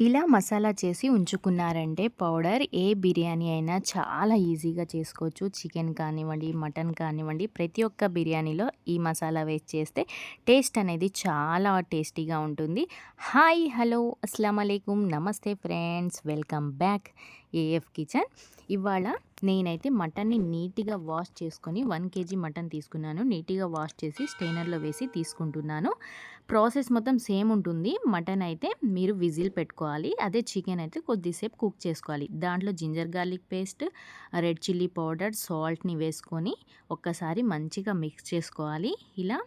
ఇలా మసాలా చేసి ఉంచుకున్నారంటే పౌడర్ ఏ బిర్యానీ అయినా చాలా ఈజీగా చేసుకోవచ్చు. చికెన్ కానివ్వండి మటన్ కానివ్వండి ప్రతి ఒక్క బిర్యానీలో ఈ మసాలా వేసి చేస్తే టేస్ట్ అనేది చాలా టేస్టీగా ఉంటుంది. హాయ్ హలో అస్సలం నమస్తే friends welcome back AF kitchen. ఇవాళ నేనైతే మటన్ని నీట్గా వాష్ చేసుకొని వన్ కేజీ మటన్ తీసుకున్నాను. నీట్గా వాష్ చేసి స్టెయినర్లో వేసి తీసుకుంటున్నాను. ప్రాసెస్ మొత్తం సేమ్ ఉంటుంది. మటన్ అయితే మీరు విజిల్ పెట్టుకోవాలి. అదే చికెన్ అయితే కొద్దిసేపు కుక్ చేసుకోవాలి. దాంట్లో ginger garlic paste red chilli powder సాల్ట్ని వేసుకొని ఒక్కసారి మంచిగా మిక్స్ చేసుకోవాలి. ఇలా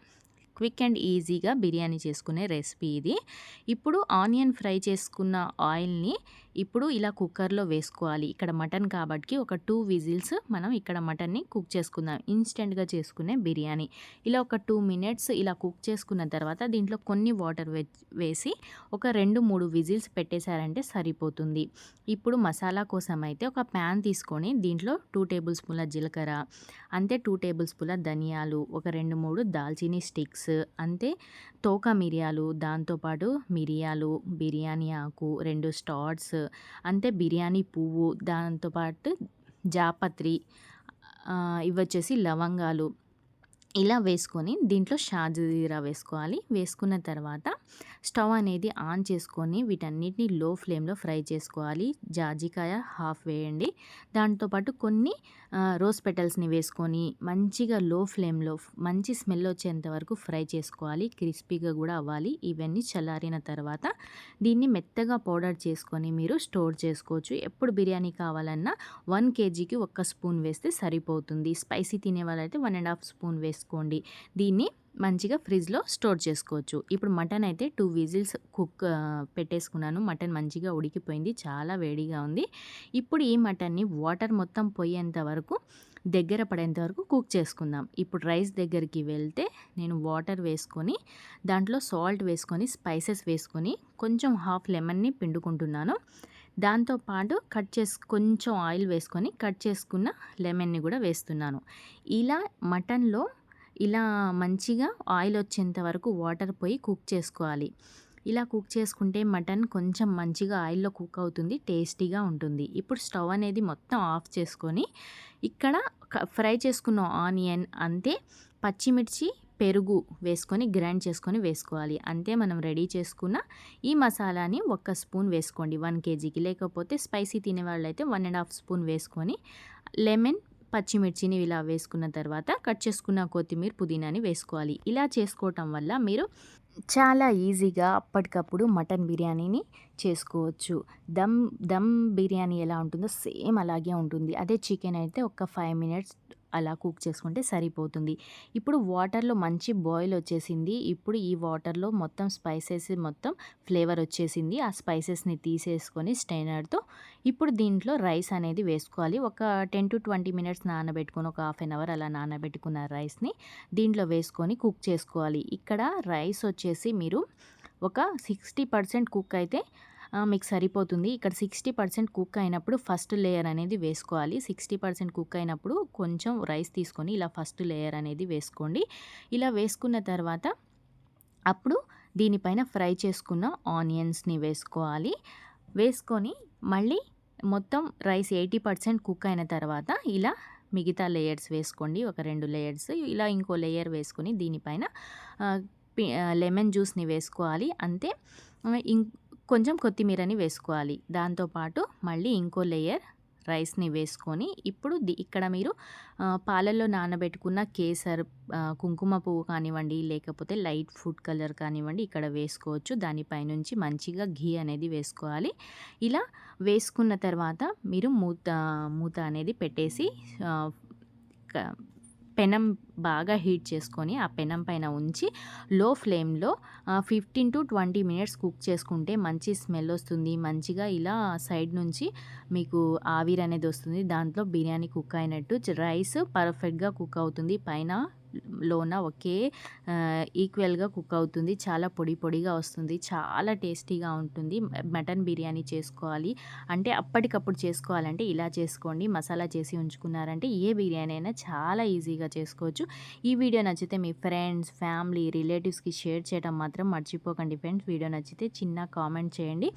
క్విక్ అండ్ ఈజీగా బిర్యానీ చేసుకునే రెసిపీ ఇది. ఇప్పుడు ఆనియన్ ఫ్రై చేసుకున్న ఆయిల్ని ఇప్పుడు ఇలా కుక్కర్లో వేసుకోవాలి. ఇక్కడ మటన్ కాబట్టి ఒక టూ విజిల్స్ మనం ఇక్కడ మటన్ని కుక్ చేసుకుందాం. ఇన్స్టెంట్గా చేసుకునే బిర్యానీ. ఇలా ఒక టూ మినిట్స్ ఇలా కుక్ చేసుకున్న తర్వాత దీంట్లో కొన్ని వాటర్ వేసి ఒక రెండు మూడు విజిల్స్ పెట్టేశారంటే సరిపోతుంది. ఇప్పుడు మసాలా కోసం అయితే ఒక ప్యాన్ తీసుకొని దీంట్లో టూ టేబుల్ స్పూన్ల జీలకర్ర అంతే టూ టేబుల్ స్పూన్ల ధనియాలు ఒక రెండు మూడు దాల్చినీ స్టిక్స్ అంటే తోక మిరియాలు దాంతోపాటు మిరియాలు బిర్యానీ ఆకు రెండు స్టార్ట్స్ అంటే బిర్యానీ పువ్వు దాంతోపాటు జాపత్రి ఇవి వచ్చేసి లవంగాలు. ఇలా వేసుకొని దీంట్లో షాజీరా వేసుకోవాలి. వేసుకున్న తర్వాత స్టవ్ అనేది ఆన్ చేసుకొని వీటన్నిటిని లో ఫ్లేమ్లో ఫ్రై చేసుకోవాలి. జాజికాయ హాఫ్ వేయండి. దాంతోపాటు కొన్ని రోజ్ పెటల్స్ని వేసుకొని మంచిగా లో ఫ్లేమ్లో మంచి స్మెల్ వచ్చేంత వరకు ఫ్రై చేసుకోవాలి. క్రిస్పీగా కూడా అవ్వాలి. ఇవన్నీ చల్లారిన తర్వాత దీన్ని మెత్తగా పౌడర్ చేసుకొని మీరు స్టోర్ చేసుకోవచ్చు. ఎప్పుడు బిర్యానీ కావాలన్నా వన్ కేజీకి ఒక్క స్పూన్ వేస్తే సరిపోతుంది. స్పైసీ తినే వాళ్ళైతే వన్ అండ్ హాఫ్ స్పూన్ వేసుకోండి దీన్ని మంచిగా ఫ్రిడ్జ్లో స్టోర్ చేసుకోవచ్చు. ఇప్పుడు మటన్ అయితే టూ విజిల్స్ కుక్ పెట్టేసుకున్నాను. మటన్ మంచిగా ఉడికిపోయింది. చాలా వేడిగా ఉంది. ఇప్పుడు ఈ మటన్ని వాటర్ మొత్తం పోయేంత వరకు దగ్గర పడేంత వరకు కుక్ చేసుకుందాం. ఇప్పుడు రైస్ దగ్గరికి వెళ్తే నేను వాటర్ వేసుకొని దాంట్లో సాల్ట్ వేసుకొని స్పైసెస్ వేసుకొని కొంచెం హాఫ్ లెమన్ని పిండుకుంటున్నాను. దాంతోపాటు కట్ చేసి కొంచెం ఆయిల్ వేసుకొని కట్ చేసుకున్న లెమన్ని కూడా వేస్తున్నాను. ఇలా మటన్లో ఇలా మంచిగా ఆయిల్ వచ్చేంత వరకు వాటర్ పోయి కుక్ చేసుకోవాలి. ఇలా కుక్ చేసుకుంటే మటన్ కొంచెం మంచిగా ఆయిల్లో కుక్ అవుతుంది టేస్టీగా ఉంటుంది. ఇప్పుడు స్టవ్ అనేది మొత్తం ఆఫ్ చేసుకొని ఇక్కడ ఫ్రై చేసుకున్న ఆనియన్ అంతే పచ్చిమిర్చి పెరుగు వేసుకొని గ్రైండ్ చేసుకొని వేసుకోవాలి. అంతే మనం రెడీ చేసుకున్న ఈ మసాలాని ఒక స్పూన్ వేసుకోండి. వన్ కేజీకి. లేకపోతే స్పైసీ తినే వాళ్ళైతే వన్ అండ్ హాఫ్ స్పూన్ వేసుకొని లెమన్ పచ్చిమిర్చిని ఇలా వేసుకున్న తర్వాత కట్ చేసుకున్న కొత్తిమీర పుదీనాని వేసుకోవాలి. ఇలా చేసుకోవటం వల్ల మీరు చాలా ఈజీగా అప్పటికప్పుడు మటన్ బిర్యానీని చేసుకోవచ్చు. దమ్ దమ్ బిర్యానీ ఎలా ఉంటుందో సేమ్ అలాగే ఉంటుంది. అదే చికెన్ అయితే ఒక ఫైవ్ మినిట్స్ అలా కుక్ చేసుకుంటే సరిపోతుంది. ఇప్పుడు వాటర్లో మంచి బాయిల్ వచ్చేసింది. ఇప్పుడు ఈ వాటర్లో మొత్తం స్పైసెస్ మొత్తం ఫ్లేవర్ వచ్చేసింది. ఆ స్పైసెస్ని తీసేసుకొని స్టైనర్తో ఇప్పుడు దీంట్లో రైస్ అనేది వేసుకోవాలి. ఒక టెన్ టు ట్వంటీ మినిట్స్ నానబెట్టుకొని ఒక హాఫ్ అన్ అవర్ అలా నానబెట్టుకున్న రైస్ని దీంట్లో వేసుకొని కుక్ చేసుకోవాలి. ఇక్కడ రైస్ వచ్చేసి మీరు ఒక సిక్స్టీ పర్సెంట్ కుక్ అయితే మీకు సరిపోతుంది. ఇక్కడ సిక్స్టీ పర్సెంట్ కుక్ అయినప్పుడు ఫస్ట్ లేయర్ అనేది వేసుకోవాలి. సిక్స్టీ పర్సెంట్ కుక్ అయినప్పుడు కొంచెం రైస్ తీసుకొని ఇలా ఫస్ట్ లేయర్ అనేది వేసుకోండి. ఇలా వేసుకున్న తర్వాత అప్పుడు దీనిపైన ఫ్రై చేసుకున్న ఆనియన్స్ని వేసుకోవాలి. వేసుకొని మళ్ళీ మొత్తం రైస్ ఎయిటీ పర్సెంట్ కుక్ అయిన తర్వాత ఇలా మిగతా లేయర్స్ వేసుకోండి. ఒక రెండు లేయర్స్ ఇలా ఇంకో లేయర్ వేసుకొని దీనిపైన లెమన్ జ్యూస్ని వేసుకోవాలి. అంతే. కొంచెం కొత్తిమీరని వేసుకోవాలి. దాంతోపాటు మళ్ళీ ఇంకో లేయర్ రైస్ని వేసుకొని ఇప్పుడు ఇక్కడ మీరు పాలల్లో నానబెట్టుకున్న కేసర్ కుంకుమ పువ్వు కానివ్వండి లేకపోతే లైట్ ఫుడ్ కలర్ కానివ్వండి ఇక్కడ వేసుకోవచ్చు. దానిపైనుంచి మంచిగా ఘీ అనేది వేసుకోవాలి. ఇలా వేసుకున్న తర్వాత మీరు మూత మూత అనేది పెట్టేసి పెనం బాగా హీట్ చేసుకొని ఆ పెనం పైన ఉంచి లో ఫ్లేమ్లో fifteen to twenty minutes cook చేసుకుంటే మంచి స్మెల్ వస్తుంది. మంచిగా ఇలా సైడ్ నుంచి మీకు ఆవిరి అనేది వస్తుంది. దాంట్లో బిర్యానీ కుక్ అయినట్టు రైస్ పర్ఫెక్ట్గా కుక్ అవుతుంది. పైన లోన ఒకే ఈక్వల్గా కుక్ అవుతుంది. చాలా పొడి పొడిగా వస్తుంది. చాలా టేస్టీగా ఉంటుంది. మటన్ బిర్యానీ చేసుకోవాలి. అంటే అప్పటికప్పుడు చేసుకోవాలంటే ఇలా చేసుకోండి మసాలా చేసి ఉంచుకున్నారంటే ఏ బిర్యానీ అయినా చాలా ఈజీగా చేసుకోవచ్చు. ఈ వీడియో నచ్చితే మీ ఫ్రెండ్స్ ఫ్యామిలీ రిలేటివ్స్కి షేర్ చేయడం మాత్రం మర్చిపోకండి ఫ్రెండ్స్. వీడియో నచ్చితే చిన్న కామెంట్ చేయండి.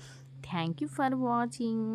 Thank you for watching.